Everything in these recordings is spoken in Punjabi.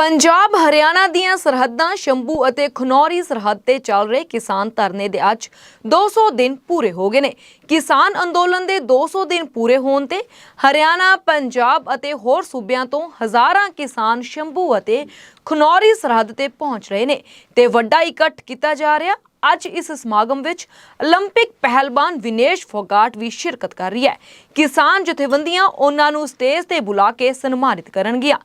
ਪੰਜਾਬ ਹਰਿਆਣਾ ਦੀਆਂ ਸਰਹੱਦਾਂ ਸ਼ੰਭੂ ਅਤੇ ਖਨੌਰੀ ਸਰਹੱਦ ਤੇ ਚੱਲ ਰਹੇ ਕਿਸਾਨ ਧਰਨੇ ਦੇ ਅੱਜ 200 ਦਿਨ ਪੂਰੇ ਹੋ ਗਏ ਨੇ ਕਿਸਾਨ ਅੰਦੋਲਨ ਦੇ 200 ਦਿਨ ਪੂਰੇ ਹੋਣ ਤੇ ਹਰਿਆਣਾ ਪੰਜਾਬ ਅਤੇ ਹੋਰ ਸੂਬਿਆਂ ਤੋਂ ਹਜ਼ਾਰਾਂ ਕਿਸਾਨ ਸ਼ੰਭੂ ਅਤੇ ਖਨੌਰੀ ਸਰਹੱਦ ਤੇ ਪਹੁੰਚ ਰਹੇ ਨੇ ਤੇ ਵੱਡਾ ਇਕੱਠ ਕੀਤਾ ਜਾ ਰਿਹਾ ਅੱਜ ਇਸ ਸਮਾਗਮ ਵਿੱਚ 올림픽 ਪਹਿਲਵਾਨ ਵਿਨੇਸ਼ ਫੋਗਾਟ ਵੀ ਸ਼ਿਰਕਤ ਕਰ ਰਹੀ ਹੈ ਕਿਸਾਨ ਜਥੇਬੰਦੀਆਂ ਉਹਨਾਂ ਨੂੰ ਸਟੇਜ ਤੇ ਬੁਲਾ ਕੇ ਸਨਮਾਨਿਤ ਕਰਨਗੀਆਂ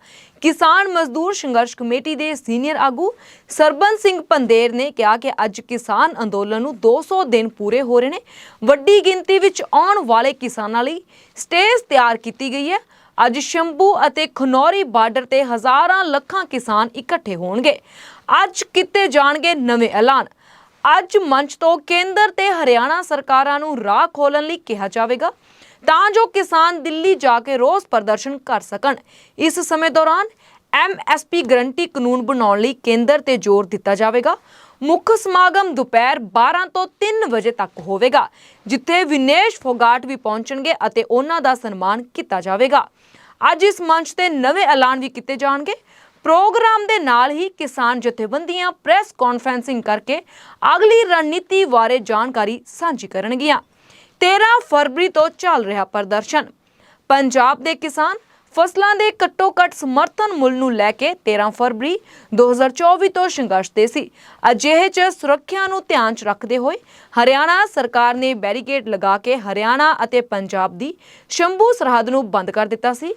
ਕਿਸਾਨ ਮਜ਼ਦੂਰ ਸੰਘਰਸ਼ ਕਮੇਟੀ ਦੇ ਸੀਨੀਅਰ ਆਗੂ ਸਰਬਨ ਸਿੰਘ ਪੰਦੇਰ ਨੇ ਕਿਹਾ ਕਿ ਅੱਜ ਕਿਸਾਨ ਅੰਦੋਲਨ ਨੂੰ 200 ਦਿਨ ਪੂਰੇ ਹੋ ਰਹੇ ਨੇ। ਵੱਡੀ ਗਿਣਤੀ ਵਿੱਚ ਆਉਣ ਵਾਲੇ ਕਿਸਾਨਾਂ ਲਈ ਸਟੇਜ ਤਿਆਰ ਕੀਤੀ ਗਈ ਹੈ। ਅੱਜ ਸ਼ੰਭੂ ਅਤੇ ਖਨੌਰੀ ਬਾਰਡਰ ਤੇ ਹਜ਼ਾਰਾਂ ਲੱਖਾਂ ਕਿਸਾਨ ਇਕੱਠੇ ਹੋਣਗੇ। ਅੱਜ ਕਿਤੇ ਜਾਣਗੇ ਨਵੇਂ ਐਲਾਨ। ਅੱਜ ਮੰਚ ਤੋਂ ਕੇਂਦਰ ਤੇ ਹਰਿਆਣਾ ਸਰਕਾਰਾਂ ਨੂੰ ਰਾਹ ਖੋਲਣ ਲਈ ਕਿਹਾ ਜਾਵੇਗਾ। ਤਾਂ ਜੋ ਕਿਸਾਨ ਦਿੱਲੀ ਜਾ ਕੇ ਰੋਸ ਪ੍ਰਦਰਸ਼ਨ ਕਰ ਸਕਣ। ਇਸ ਸਮੇਂ ਦੌਰਾਨ ਐਮਐਸਪੀ ਗਰੰਟੀ ਕਾਨੂੰਨ ਬਣਾਉਣ ਲਈ ਕੇਂਦਰ ਤੇ ਜ਼ੋਰ ਦਿੱਤਾ ਜਾਵੇਗਾ। ਮੁੱਖ ਸਮਾਗਮ ਦੁਪਹਿਰ 12 ਤੋਂ 3 ਵਜੇ ਤੱਕ ਹੋਵੇਗਾ, ਜਿੱਥੇ ਵਿਨੇਸ਼ ਫੋਗਾਟ ਵੀ ਪਹੁੰਚਣਗੇ ਅਤੇ ਉਹਨਾਂ ਦਾ ਸਨਮਾਨ ਕੀਤਾ ਜਾਵੇਗਾ। ਅੱਜ ਇਸ ਮੰਚ ਤੇ ਨਵੇਂ ਐਲਾਨ ਵੀ ਕੀਤੇ ਜਾਣਗੇ। ਪ੍ਰੋਗਰਾਮ ਦੇ ਨਾਲ ਹੀ ਕਿਸਾਨ ਜਥੇਬੰਦੀਆਂ ਪ੍ਰੈਸ ਕਾਨਫਰੰਸਿੰਗ ਕਰਕੇ ਅਗਲੀ ਰਣਨੀਤੀ ਬਾਰੇ ਜਾਣਕਾਰੀ ਸਾਂਝੀ ਕਰਨਗੀਆਂ। 13 ਫਰਵਰੀ ਤੋਂ ਚੱਲ ਰਿਹਾ ਪ੍ਰਦਰਸ਼ਨ। ਪੰਜਾਬ ਦੇ ਕਿਸਾਨ ਫਸਲਾਂ ਦੇ ਘੱਟੋ-ਘੱਟ ਸਮਰਥਨ ਮੁੱਲ ਨੂੰ ਲੈ ਕੇ 13 ਫਰਵਰੀ 2024 ਤੋਂ ਸੰਘਰਸ਼ ਤੇ ਸੀ। ਅਜਿਹੇ 'ਚ ਸੁਰੱਖਿਆ ਨੂੰ ਧਿਆਨ 'ਚ ਰੱਖਦੇ ਹੋਏ ਹਰਿਆਣਾ ਸਰਕਾਰ ਨੇ ਬੈਰੀਕੇਡ ਲਗਾ ਕੇ ਹਰਿਆਣਾ ਅਤੇ ਪੰਜਾਬ ਦੀ ਸ਼ੰਭੂ ਸਰਹੱਦ ਨੂੰ ਬੰਦ ਕਰ ਦਿੱਤਾ ਸੀ।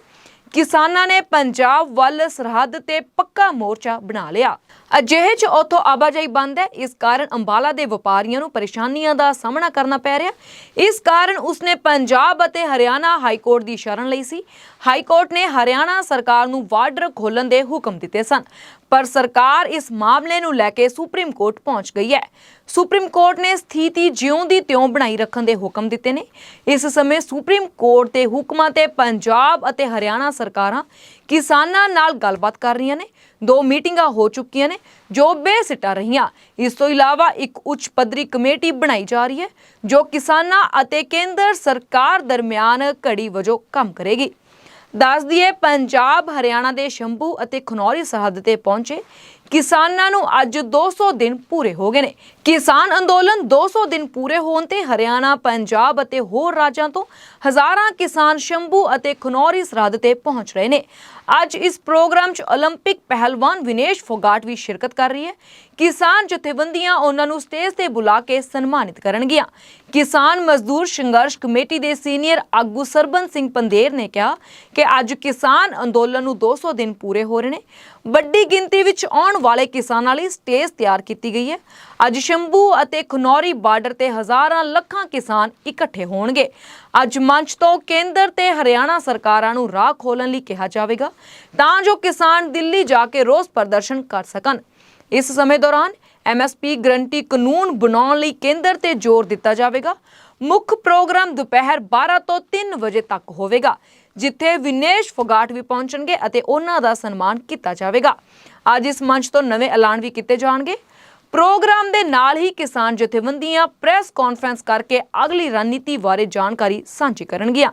ਕਿਸਾਨਾਂ ਨੇ ਪੰਜਾਬ ਵੱਲ ਸਰਹੱਦ ਤੇ ਪੱਕਾ ਮੋਰਚਾ ਬਣਾ ਲਿਆ। ਅਜਿਹੇ 'ਚ ਉਥੋਂ ਆਵਾਜਾਈ ਬੰਦ ਹੈ। ਇਸ ਕਾਰਨ ਅੰਬਾਲਾ ਦੇ ਵਪਾਰੀਆਂ ਨੂੰ ਪਰੇਸ਼ਾਨੀਆਂ ਦਾ ਸਾਹਮਣਾ ਕਰਨਾ ਪੈ ਰਿਹਾ। ਇਸ ਕਾਰਨ ਉਸਨੇ ਪੰਜਾਬ ਅਤੇ ਹਰਿਆਣਾ ਹਾਈ ਕੋਰਟ ਦੀ ਸ਼ਰਨ ਲਈ ਸੀ। ਹਾਈ ਕੋਰਟ ਨੇ ਹਰਿਆਣਾ ਸਰਕਾਰ ਨੂੰ ਵਾਰਡਰ ਖੋਲਣ ਦੇ ਹੁਕਮ ਦਿੱਤੇ ਸਨ। ਪਰ ਸਰਕਾਰ ਇਸ ਮਾਮਲੇ ਨੂੰ ਲੈ ਕੇ ਸੁਪਰੀਮ ਕੋਰਟ ਪਹੁੰਚ ਗਈ ਹੈ। ਸੁਪਰੀਮ ਕੋਰਟ ਨੇ ਸਥਿਤੀ ਜਿਉਂ ਦੀ ਤਿਉਂ ਬਣਾਈ ਰੱਖਣ ਦੇ ਹੁਕਮ ਦਿੱਤੇ ਨੇ। ਇਸ ਸਮੇਂ ਸੁਪਰੀਮ ਕੋਰਟ ਦੇ ਹੁਕਮਾਂ ਤੇ ਪੰਜਾਬ ਅਤੇ ਹਰਿਆਣਾ ਸਰਕਾਰਾਂ ਕਿਸਾਨਾਂ ਨਾਲ ਗੱਲਬਾਤ ਕਰ ਰਹੀਆਂ ਨੇ। ਦੋ ਮੀਟਿੰਗਾਂ ਹੋ ਚੁੱਕੀਆਂ ਨੇ, ਜੋ ਬੇਸਿੱਟਾ ਰਹੀਆਂ। ਇਸ ਤੋਂ ਇਲਾਵਾ ਇੱਕ ਉੱਚ ਪੱਧਰੀ ਕਮੇਟੀ ਬਣਾਈ ਜਾ ਰਹੀ ਹੈ, ਜੋ ਕਿਸਾਨਾਂ ਅਤੇ ਕੇਂਦਰ ਸਰਕਾਰ ਦਰਮਿਆਨ ਘੜੀ ਵਜੋਂ ਕੰਮ ਕਰੇਗੀ। ਦੱਸ ਦਈਏ, ਪੰਜਾਬ, ਹਰਿਆਣਾ ਦੇ ਸ਼ੰਭੂ ਅਤੇ ਖਨੌਰੀ ਸਰਹੱਦ ਤੇ ਪਹੁੰਚੇ। ਕਿਸਾਨਾਂ ਨੂੰ ਅੱਜ 200 ਦਿਨ ਪੂਰੇ ਹੋ ਗਏ ਨੇ। ਕਿਸਾਨ ਅੰਦੋਲਨ 200 ਦਿਨ ਪੂਰੇ ਹੋਣ ਤੇ ਹਰਿਆਣਾ, ਪੰਜਾਬ ਅਤੇ ਹੋਰ ਰਾਜਾਂ ਤੋਂ ਹਜ਼ਾਰਾਂ ਕਿਸਾਨ ਸ਼ੰਭੂ ਅਤੇ ਖਨੌਰੀ ਸਰਹੱਦ ਤੇ ਪਹੁੰਚ ਰਹੇ ਨੇ ਅੱਜ ਇਸ ਪ੍ਰੋਗਰਾਮ 'ਚ 올림픽 ਪਹਿਲਵਾਨ ਵਿਨੇਸ਼ ਫੋਗਾਟ ਵੀ ਸ਼ਿਰਕਤ ਕਰ ਰਹੀ ਹੈ ਕਿਸਾਨ ਜਥੇਬੰਦੀਆਂ ਉਹਨਾਂ ਨੂੰ ਸਟੇਜ ਤੇ ਬੁਲਾ ਕੇ ਸਨਮਾਨਿਤ ਕਰਨਗੀਆਂ ਕਿਸਾਨ ਮਜ਼ਦੂਰ ਸੰਘਰਸ਼ ਕਮੇਟੀ ਦੇ ਸੀਨੀਅਰ ਆਗੂ ਸਰਬਨ ਸਿੰਘ ਪੰਦੇਰ ਨੇ ਕਿਹਾ ਕਿ ਅੱਜ ਕਿਸਾਨ ਅੰਦੋਲਨ ਨੂੰ 200 ਦਿਨ ਪੂਰੇ ਹੋ ਰਹੇ ਨੇ ਵੱਡੀ ਗਿਣਤੀ ਵਿੱਚ ਆਉਣ ਵਾਲੇ ਕਿਸਾਨਾਂ ਲਈ ਸਟੇਜ ਤਿਆਰ ਕੀਤੀ ਗਈ ਹੈ ਅੱਜ ਸ਼ੰਭੂ ਅਤੇ ਖਨੌਰੀ ਬਾਰਡਰ ਤੇ ਹਜ਼ਾਰਾਂ ਲੱਖਾਂ ਕਿਸਾਨ ਇਕੱਠੇ ਹੋਣਗੇ ਅੱਜ ਮੰਚ ਤੋਂ ਕੇਂਦਰ ਤੇ ਹਰਿਆਣਾ ਸਰਕਾਰਾਂ ਨੂੰ ਰਾਹ ਖੋਲਣ ਲਈ ਕਿਹਾ ਜਾਵੇਗਾ, ਤਾਂ ਜੋ ਕਿਸਾਨ ਦਿੱਲੀ ਜਾ ਕੇ ਰੋਸ ਪ੍ਰਦਰਸ਼ਨ ਕਰ ਸਕਣ। ਇਸ ਸਮੇਂ ਦੌਰਾਨ ਐਮਐਸਪੀ ਗਰੰਟੀ ਕਾਨੂੰਨ ਬਣਾਉਣ ਲਈ ਕੇਂਦਰ ਤੇ ਜ਼ੋਰ ਦਿੱਤਾ ਜਾਵੇਗਾ। ਮੁੱਖ ਪ੍ਰੋਗਰਾਮ ਦੁਪਹਿਰ 12 ਤੋਂ 3 ਵਜੇ ਤੱਕ ਹੋਵੇਗਾ, ਜਿੱਥੇ ਵਿਨੇਸ਼ ਫੋਗਾਟ ਵੀ ਪਹੁੰਚਣਗੇ ਅਤੇ ਉਹਨਾਂ ਦਾ ਸਨਮਾਨ ਕੀਤਾ ਜਾਵੇਗਾ। ਅੱਜ ਇਸ ਮੰਚ ਤੋਂ ਨਵੇਂ ਐਲਾਨ ਵੀ ਕੀਤੇ ਜਾਣਗੇ। ਪ੍ਰੋਗਰਾਮ ਦੇ ਨਾਲ ਹੀ ਕਿਸਾਨ ਜਥੇਬੰਦੀਆਂ ਪ੍ਰੈਸ ਕਾਨਫਰੰਸ ਕਰਕੇ ਅਗਲੀ ਰਣਨੀਤੀ ਬਾਰੇ ਜਾਣਕਾਰੀ ਸਾਂਝੀ ਕਰਨਗੀਆਂ।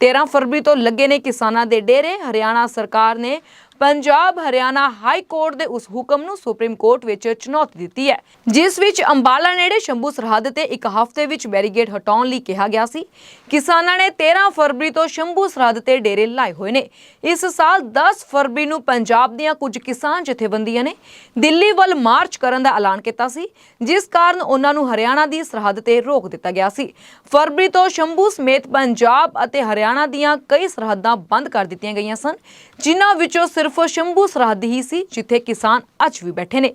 13 ਫਰਵਰੀ ਤੋਂ ਲੱਗੇ ਨੇ ਕਿਸਾਨਾਂ ਦੇ ਡੇਰੇ। ਹਰਿਆਣਾ ਸਰਕਾਰ ਨੇ ਪੰਜਾਬ, ਹਰਿਆਣਾ ਹਾਈ ਕੋਰਟ ਦੇ ਉਸ ਹੁਕਮ ਨੂੰ ਸੁਪਰੀਮ ਕੋਰਟ ਵਿੱਚ ਚੁਣੌਤੀ ਦਿੱਤੀ ਹੈ, ਜਿਸ ਵਿੱਚ ਅੰਬਾਲਾ ਨੇੜੇ ਸ਼ੰਭੂ ਸਰਹੱਦ ਤੇ ਇੱਕ ਹਫ਼ਤੇ ਵਿੱਚ ਬੈਰੀਗੇਡ ਹਟਾਉਣ ਲਈ ਕਿਹਾ ਗਿਆ ਸੀ। ਕਿਸਾਨਾਂ ਨੇ 13 ਫਰਵਰੀ ਤੋਂ ਸ਼ੰਭੂ ਸਰਹੱਦ ਤੇ ਡੇਰੇ ਲਾਏ ਹੋਏ ਨੇ। ਇਸ ਸਾਲ 10 ਫਰਵਰੀ ਨੂੰ ਪੰਜਾਬ ਦੀਆਂ ਕੁਝ ਕਿਸਾਨ ਜਥੇਬੰਦੀਆਂ ਨੇ ਦਿੱਲੀ ਵੱਲ ਮਾਰਚ ਕਰਨ ਦਾ ਐਲਾਨ ਕੀਤਾ ਸੀ, ਜਿਸ ਕਾਰਨ ਉਹਨਾਂ ਨੂੰ ਹਰਿਆਣਾ ਦੀ ਸਰਹੱਦ ਤੇ ਰੋਕ ਦਿੱਤਾ ਗਿਆ ਸੀ। ਫਰਵਰੀ ਤੋਂ ਸ਼ੰਭੂ ਸਮੇਤ ਪੰਜਾਬ ਅਤੇ ਹਰਿਆਣਾ ਦੀਆਂ ਕਈ ਸਰਹੱਦਾਂ ਬੰਦ ਕਰ ਦਿੱਤੀਆਂ ਗਈਆਂ ਸਨ, ਜਿਨ੍ਹਾਂ ਵਿੱਚੋਂ ਸਿਰਫ ਸਿਰਫ ਸ਼ੰਭੂ ਸਰਹੱਦ ਹੀ ਸੀ ਜਿੱਥੇ ਕਿਸਾਨ ਅੱਜ ਵੀ ਬੈਠੇ ਨੇ।